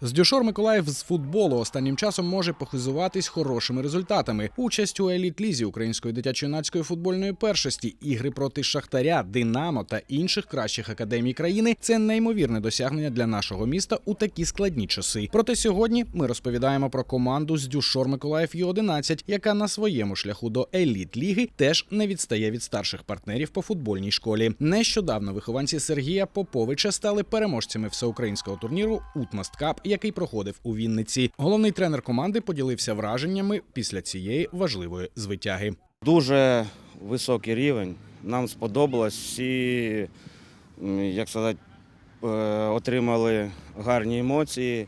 З Дюшор Миколаїв з футболу останнім часом може похизуватись хорошими результатами. Участь у еліт-лізі української дитячо-юнацької футбольної першості, ігри проти Шахтаря, Динамо та інших кращих академій країни це неймовірне досягнення для нашого міста у такі складні часи. Проте сьогодні ми розповідаємо про команду з Дюшор Миколаїв Ю-11, яка на своєму шляху до еліт-ліги теж не відстає від старших партнерів по футбольній школі. Нещодавно вихованці Сергія Поповича стали переможцями всеукраїнського турніру Утмаст Кап, який проходив у Вінниці. Головний тренер команди поділився враженнями після цієї важливої звитяги. Дуже високий рівень. Нам сподобалось. Всі, як сказати, е, отримали гарні емоції,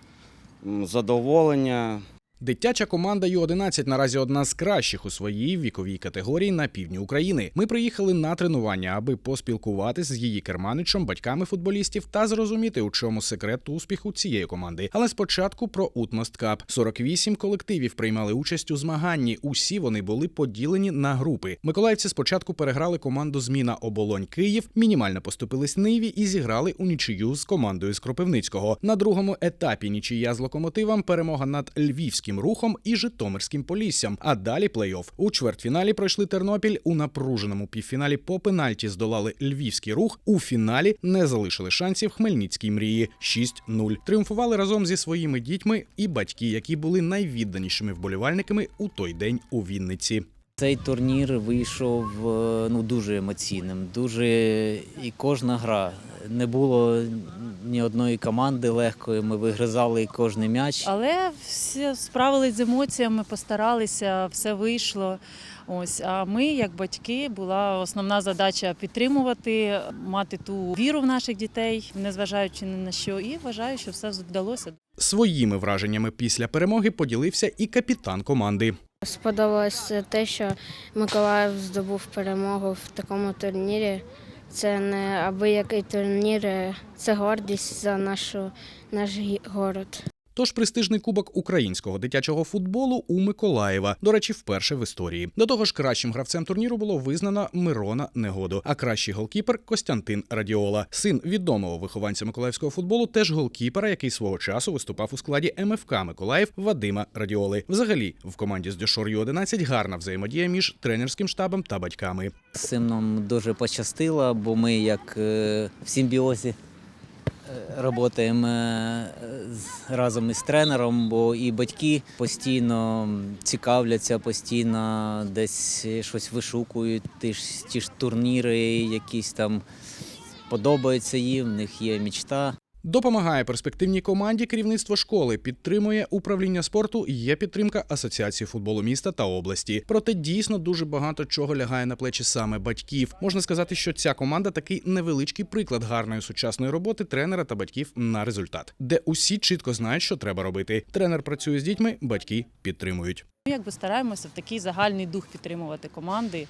задоволення. Дитяча команда Ю-11 наразі одна з кращих у своїй віковій категорії на півдні України. Ми приїхали на тренування, аби поспілкуватись з її керманичем, батьками футболістів та зрозуміти, у чому секрет успіху цієї команди. Але спочатку про Утмост Кап. 48 колективів приймали участь у змаганні. Усі вони були поділені на групи. Миколаївці спочатку переграли команду Зміна Оболонь Київ, мінімально поступились Ниві і зіграли у нічию з командою з Кропивницького. На другому етапі нічия з локомотивом, перемога над Львівським рухом і Житомирським Поліссям. А далі плей-офф. У чвертьфіналі пройшли Тернопіль. У напруженому півфіналі по пенальті здолали Львівський рух. У фіналі не залишили шансів Хмельницькій мрії 6-0. Тріумфували разом зі своїми дітьми і батьки, які були найвідданішими вболівальниками у той день у Вінниці. Цей турнір вийшов е, ну, дуже емоційним, дуже і кожна гра. Не було ні одної команди легкої. Ми вигризали кожний м'яч. Але всі справились з емоціями, постаралися, все вийшло. Ось, а ми, як батьки, була основна задача підтримувати, мати ту віру в наших дітей, незважаючи ні на що. І вважаю, що все вдалося. Своїми враженнями після перемоги поділився і капітан команди. Сподобалося те, що Миколаїв здобув перемогу в такому турнірі. Це не абиякий турнір, це гордість за нашу, наш город. Тож престижний кубок українського дитячого футболу у Миколаєва. До речі, вперше в історії. До того ж, кращим гравцем турніру було визнано Мирона Негоду, а кращий голкіпер Костянтин Радіола, син відомого вихованця миколаївського футболу, теж голкіпера, який свого часу виступав у складі МФК Миколаїв Вадима Радіоли. Взагалі, в команді з Дюшор Ю-11 гарна взаємодія між тренерським штабом та батьками. Нам дуже пощастило, бо ми як е, в симбіозі працюємо разом із тренером, бо і батьки постійно цікавляться, постійно десь щось вишукують, ті ж, ті ж турніри, якісь там подобаються їм, в них є мічта. Допомагає перспективній команді керівництво школи, підтримує управління спорту. Є підтримка Асоціації футболу міста та області. Проте дійсно дуже багато чого лягає на плечі саме батьків. Можна сказати, що ця команда такий невеличкий приклад гарної сучасної роботи тренера та батьків на результат, де усі чітко знають, що треба робити. Тренер працює з дітьми, батьки підтримують. Ми якби стараємося в такий загальний дух підтримувати команди,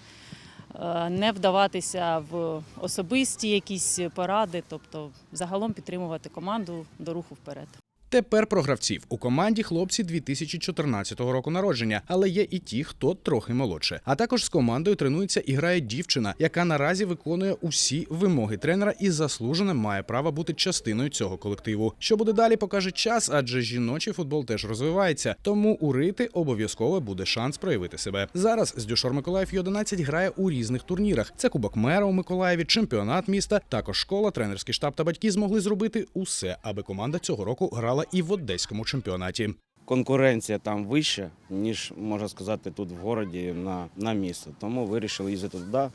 не вдаватися в особисті якісь поради, тобто загалом підтримувати команду до руху вперед. Тепер про гравців у команді хлопці 2014 року народження, але є і ті, хто трохи молодше. А також з командою тренується і грає дівчина, яка наразі виконує усі вимоги тренера і заслужено має право бути частиною цього колективу. Що буде далі, покаже час, адже жіночий футбол теж розвивається. Тому у Рити обов'язково буде шанс проявити себе. Зараз з Дюшор Миколаїв Ю-11 грає у різних турнірах. Це Кубок Мера у Миколаєві, чемпіонат міста. Також школа, тренерський штаб та батьки змогли зробити усе, аби команда цього року грала і в одеському чемпіонаті. Конкуренція там вища, ніж можна сказати, тут в городі на, на місто. Тому вирішили їздити туди.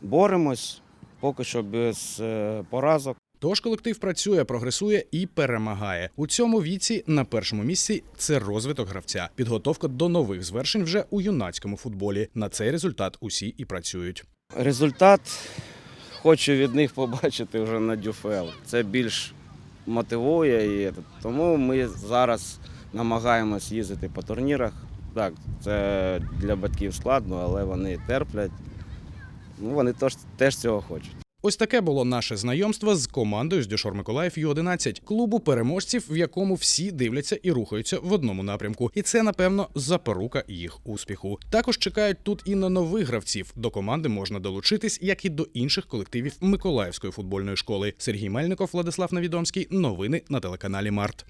Боремось поки що без е, поразок. Тож колектив працює, прогресує і перемагає у цьому віці. На першому місці це розвиток гравця, підготовка до нових звершень вже у юнацькому футболі. На цей результат усі і працюють. Результат хочу від них побачити вже на Дюфел. Це більш мотивує. І, тому ми зараз намагаємось їздити по турнірах. Так, це для батьків складно, але вони терплять. Ну, вони теж, теж цього хочуть. Ось таке було наше знайомство з командою з Дюшор Миколаїв Ю-11, клубу переможців, в якому всі дивляться і рухаються в одному напрямку. І це, напевно, запорука їх успіху. Також чекають тут і на нових гравців. До команди можна долучитись, як і до інших колективів Миколаївської футбольної школи. Сергій Мельников, Владислав Навідомський. Новини на телеканалі Март.